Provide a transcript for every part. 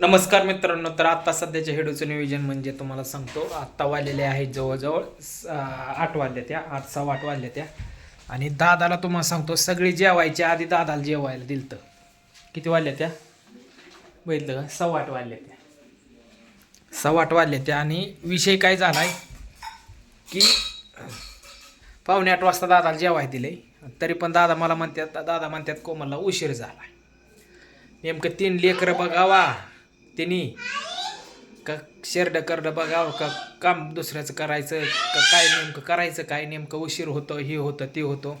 नमस्कार मित्रांनो तर आता सध्याच्या हेडूचं नियोजन म्हणजे तुम्हाला सांगतो. आत्ता वाजलेले आहेत जवळजवळ स- आठ वाजल्या त्या आठ सव्वा आठ वाजल्या त्या. आणि दादाला तुम्हाला सांगतो सगळी जेवायच्या आधी दादाला जेवायला दिलं किती वाजल्या त्या? बघितलं का? सव्वा आठ वाजल्या त्या. सव्वा आठ वाजल्या त्या आणि विषय काय झाला आहे की पावणे आठ वाजता दादाला जेवाय दिले तरी पण दादा मला म्हणतात दादा म्हणतात कोमलला उशीर झाला नेमकं तीन लेकरं बघावा. त्यांनी का शेरड करडं बघावं का काम दुसऱ्याचं करायचं का काय नेमकं करायचं काय नेमकं उशीर होतं हे होतं ते होतं.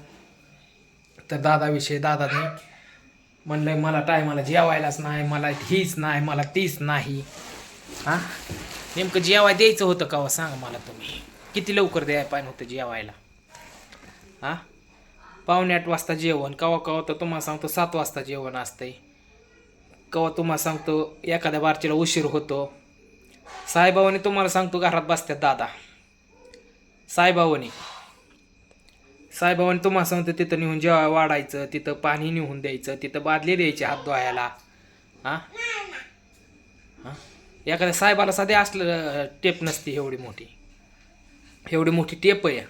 तर दादाविषयी दादाने म्हणलं मला टायमाला जेवायलाच नाही मला हीच नाही मला तीच नाही. हां? नेमकं जेवाय द्यायचं होतं का सांग सांगा मला तुम्ही. किती लवकर द्याय पाहिजे होतं जेवायला? हां? पावणे आठ वाजता जेवण. कवा कवा तर तुम्हाला सांगतो सात वाजता जेवण असतंय. कवा तुम्हाला सांगतो एखाद्या बारचीला उशीर होतो. साईबाबाने तुम्हाला सांगतो घरात बसतात दादा. साईबाबाने. साईबाबाने तुम्हाला सांगतो तिथं नेऊन जेव्हा वाढायचं तिथं पाणी नेऊन द्यायचं तिथं बादली द्यायची हात धुवायला. हां? हां? एखाद्या साहेबाला साध्या असलं टेप नसते एवढी मोठी. एवढी मोठी टेप आहे.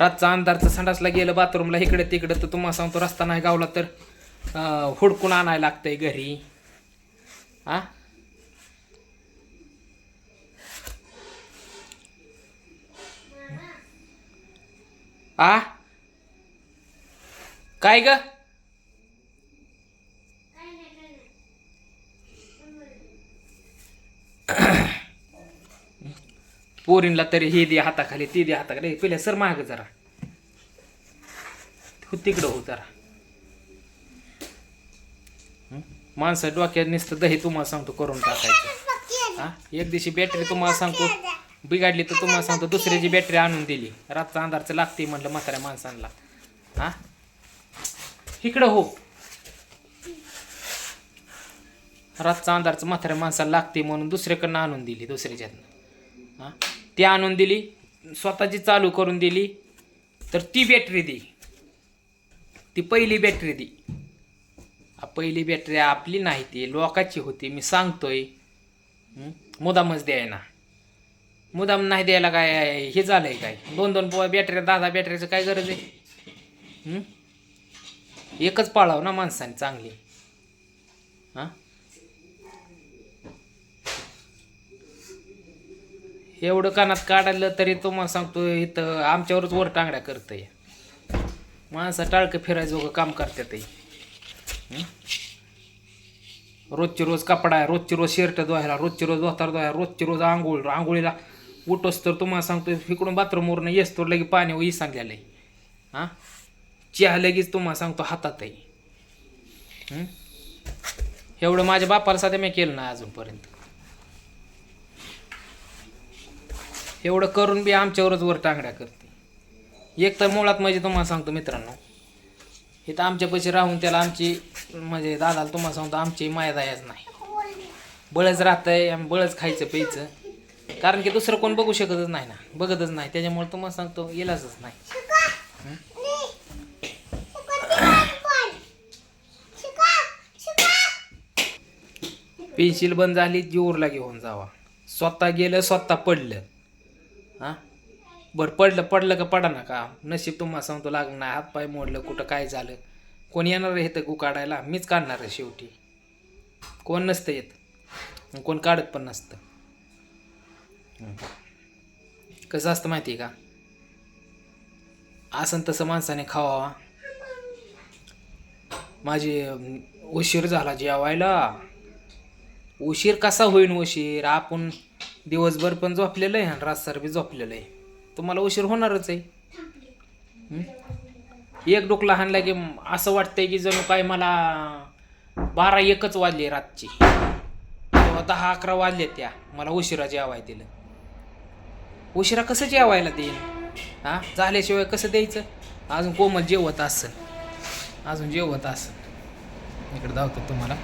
रातचा अंधारचा संडासला गेलं बाथरूमला इकडे तिकडे तर तुम्हाला सांगतो रस्ता नाही गावला तर. हुडकून आणायला लागतंय घरी. आ? आ? काय ग? पोरींला तरी हे दे हाताखाली ती दे हाताखाली. पहिल्या सर माग जरा. हो तिकडं हो जरा हं? माणसं डोक्यात नुसतं दही तुम्हाला सांगतो करून टाकायचं. हा? एक दिवशी बॅटरी तुम्हाला सांगतो बिघडली तर तुम्हाला सांगतो दुसऱ्याची बॅटरी आणून दिली. रातचा अंधारचं लागते म्हटलं म्हाताऱ्या माणसांना. हा? इकडं हो. रातचा अंधारचं म्हाताऱ्या माणसाला लागते म्हणून दुसऱ्याकडनं आणून दिली दुसऱ्याच्यातनं. हां? ती आणून दिली स्वतःची चालू करून दिली तर ती बॅटरी दे. ती पहिली बॅटरी दे. पहिली बॅटरी आपली नाही ती लोकाची होती मी सांगतोय. मुदामच मुदामच द्यायना. मुदाम नाही द्यायला काय हे झालंय काय? दोन दोन बॅटऱ्या दहा दहा बॅटरीचं काय गरज आहे? एकच पाळाव ना माणसाने चांगली. हां? एवढं कानात काढलं तरी तुम्हाला सांगतो इथं आमच्यावरच वर टांगड्या करतंय. माणसं टाळकं फिरायचं काम करतात रोजची रोज कपडा आहे रोजची रोज शर्ट धुवायला रोजची रोज धोतार धुवायला रोजची रोज आंघोळ आंघोळीला उठोस तर तुम्हाला सांगतो इकडून बाथरूमवरून येस तर लगे पाणी इसांगलेलं आहे हां? चहा लगेच तुम्हाला सांगतो हातात आहे. एवढं माझ्या बापाला साध्या मी केलं नाही अजूनपर्यंत. एवढं करून बी आमच्यावरच वर टांगड्या करते. एक तर मुळात म्हणजे तुम्हाला सांगतो मित्रांनो इथं आमच्यापाशी राहून त्याला आमची म्हणजे दादाला तुम्हाला सांगतो आमची माया दयाच नाही. बळच राहतंय आम्ही बळच खायचं प्यायचं. कारण की दुसरं कोण बघू शकतच नाही ना. बघतच नाही. त्याच्यामुळे तुम्हाला सांगतो येलाच नाही. पेन्सिल बंद झाली जीवरला घेऊन जावा. स्वतः गेलं स्वतः पडलं. हां? बरं पडलं पडलं का पडा ना का? नशीब तुम्हाला सांगतो लागलं नाही हातपाय मोडलं कुठं काय झालं? कोण येणार आहे तर गु काढायला? मीच काढणार आहे शेवटी. कोण नसतं येत. कोण काढत पण नसतं. कसं असतं माहिती आहे का? असं तसं माणसाने खावा माझी उशीर झाला जेवायला. उशीर कसा होईन उशीर? आपण दिवसभर पण झोपलेलं आहे आणि रात बी झोपलेलं आहे. तुम्हाला उशीर होणारच आहे. हं? एक डोकला हाणला की असं वाटतंय की जणू काय मला बारा एकच वाजले रातची. तेव्हा दहा अकरा वाजले त्या. मला उशिरा जेवाय दिलं. उशिरा कसं जेवायला देईन हां? झाल्याशिवाय कसं द्यायचं? अजून कोमल जेवत असेल. अजून जेवत असेल. इकडे धावतो तुम्हाला.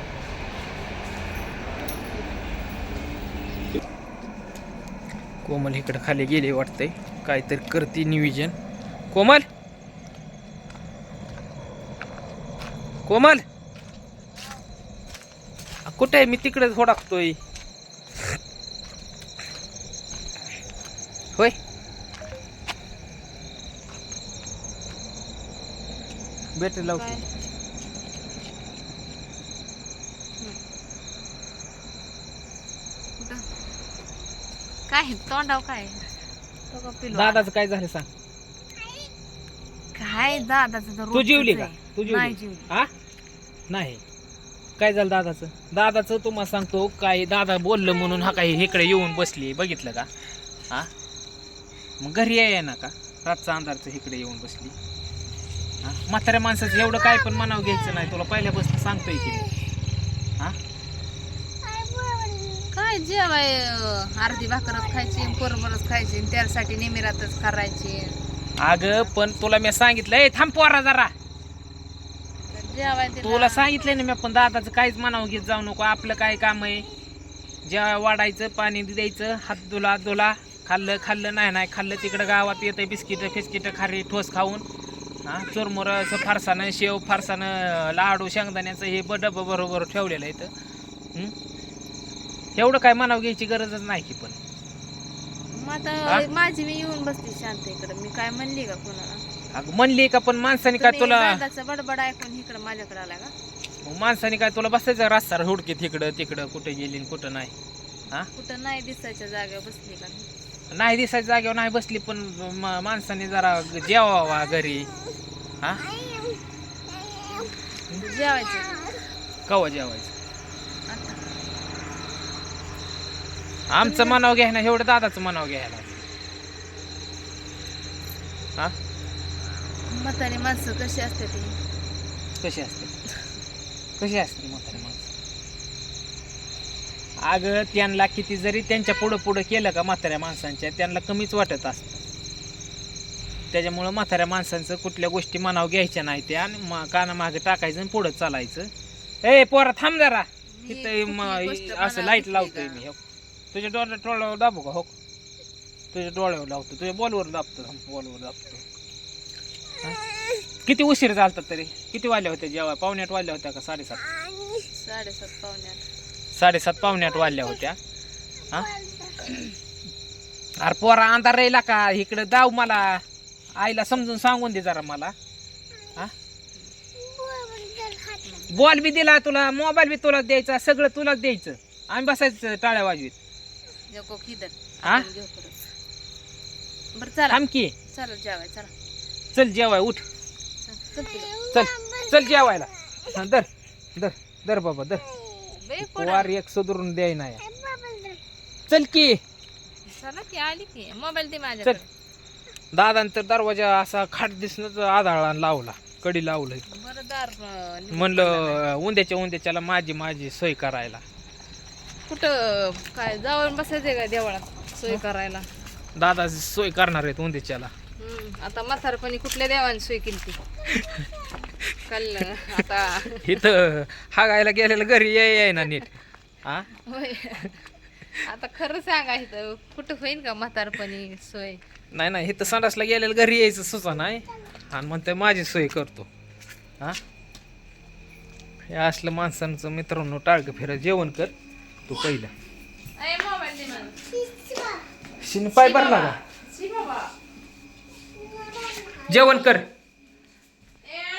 कोमल इकडे खाली गेली वाटतंय. काहीतरी करते नियोजन कोमल? कोमल? कुठे आहे? मी तिकडेच होडाकतोय होय. बॅटरी लावतो. काय? तोंडाव काय? दादाचं काय झालं सांग. काय दादाचं तर तू जेवली का? आहे. तू नाही जेवली. जेवली हा? नाही. काय झालं दादाचं? दादाचं तुम्हाला सांगतो काय दादा बोललं म्हणून हा काही इकडे येऊन बसली. बघितलं का? हा? मग घरी आहे ना का? रातचा अंधारचं इकडे येऊन बसली. हा? म्हाताऱ्या माणसाचं एवढं काय पण मनाव घ्यायचं नाही. तुला पहिल्यापासून सांगतोय की मी. हा? काय जेवाय अर्धी भाकरच खायची बरोबरच खायची आणि त्यासाठी निमिरातच करायची अगं पण तुला मी सांगितलं ए थांब पोरा जरा. जेवाय तुला सांगितलंय ना मी पण दादाचं काहीच मनाव घेत जाऊ नको. आपलं काय काम आहे? जेव्हा वाढायचं पाणी द्यायचं हात धुला धुला. खाल्लं खाल्लं नाही नाही खाल्लं. तिकडं गावात येतं बिस्किटं फिस्किटं खारी ठोस खाऊन. हा चुरमुर असं फारसानं शेव फारसानं लाडू शेंगदाण्याचं हे बडब बरोबर ठेवलेलं आहे इथं. हं? एवढं काय मनाव घ्यायची गरजच नाही की पण. मग हा? आता माझी मी येऊन बसली शांत इकडे. मी काय म्हणली का कोणाला? अगं म्हणली का पण माणसाने काय तुला दादाचं बडबड ऐकून इकडे माझ्याकडे आला का? मग माणसाने काय तुला बसायचं रस्ता हुडकीत इकडं तिकडं कुठे गेली आणि कुठं नाही? कुठं नाही दिसायच्या जागेवर बसली का नाही दिसायच्या जागेवर नाही बसली पण म- माणसाने जरा जेवावा घरी. हा? जेवायचं. कवा जेवायचं? आमचं मनाव घ्यायला एवढं दादाचं मनाव घ्यायला. हा? म्हातारी माणसं कशी असते ती? कशी असते? कशी असते म्हातारी माणसं? अगं त्यांना किती जरी त्यांच्या पुढं पुढं केलं का म्हाताऱ्या माणसांच्या त्यांना कमीच वाटत असतं. त्याच्यामुळं म्हाताऱ्या माणसांचं कुठल्या गोष्टी मनाव घ्यायच्या नाही त्या आणि मा- कानामागं टाकायचं आणि पुढं चालायचं. ए पोरा थांब जरा. इथं म- असं लाइट लावतोय? मी हो. तुझ्या डोळ्या डोळ्यावर दाबू का हो? तुझ्या डोळ्यावर लावतो तुझ्या बॉलवर दाबतो बॉलवर दाबतो? किती उशीर झालता तरी? किती वाजल्या होत्या जेव्हा? पावण्यात वाजल्या होत्या का साडेसात? साडेसात पावण्यात. साडेसात पावण्यात वाजल्या होत्या. हा? अरे पोरा अंधार राहिला का? इकडे जाऊ मला. आईला समजून सांगून दे जरा मला. हा? बॉल बी दिला तुला मोबाईल बी तुला द्यायचा सगळं तुलाच द्यायचं. आम्ही बसायचं टाळ्या वाजवीत. नको खिदर हा? आपण घेऊ परत. बरं चला. थांब की. चला जेवाय चला. चल जेवाय उठ. चल, चल पिलू. चल चल जेवायला. हा, दर दर दर बाबा दर बे. वार एक सुधरून द्याय नाही चल की. चला की आली की. मोबाईल दे चल. माझ्याकडे दरवाजा असा खाट दिसणं आधाळा लावला. कडी लावलं बरं दार अं, निघून म्हणलं उंद्याच्या उंद्याच्याला माझी माझी सोय करायला. कुठं काय जाऊन बसायचंय का देवळात? सोय करायला. दादा सोय करणार आहेत उंद्याच्याला हम्म, आता म्हातारपणी कुठल्या देवाने सोय केली ती? काल आता इथं हागायला गेलेलं घरी याय याय ना नीट. हा होय. आता खरं सांगा इथं कुठं होईन का म्हातारपणी सोय? नाही नाही इथं संडासला गेलेलं घरी यायचं सुचा नाही. आणि मग ते माझी सोय करतो. हा हे असलं माणसांचं मित्रांनो टाळगं फिरा जेवण कर. तू पहिलं. मोबाईल दे मला. शिन पाय भरला का जेवण कर.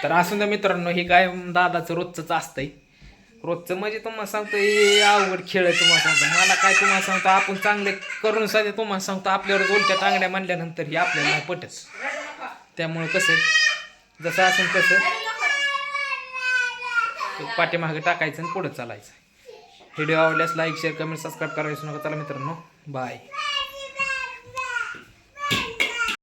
तर असून द्या मित्रांनो हे काय दादाचं रोजच असतंय. रोजचं म्हणजे तुम्हाला सांगतो हे अवघड खेळ आहे तुम्हाला सांगतो. मला काय तुम्हाला सांगतो आपण चांगले करून सध्या तुम्हाला सांगतो आपल्यावर उलट्या टांगड्या म्हणल्यानंतर हे आपल्याला पटत. त्यामुळं कसं जसं असेल तसं. पाठीमागे टाकायचं आणि पुढं चालायचं. व्हिडिओ आवडल्यास लाईक शेअर कमेंट सबस्क्राईब करायचं नका. चला मित्रांनो बाय.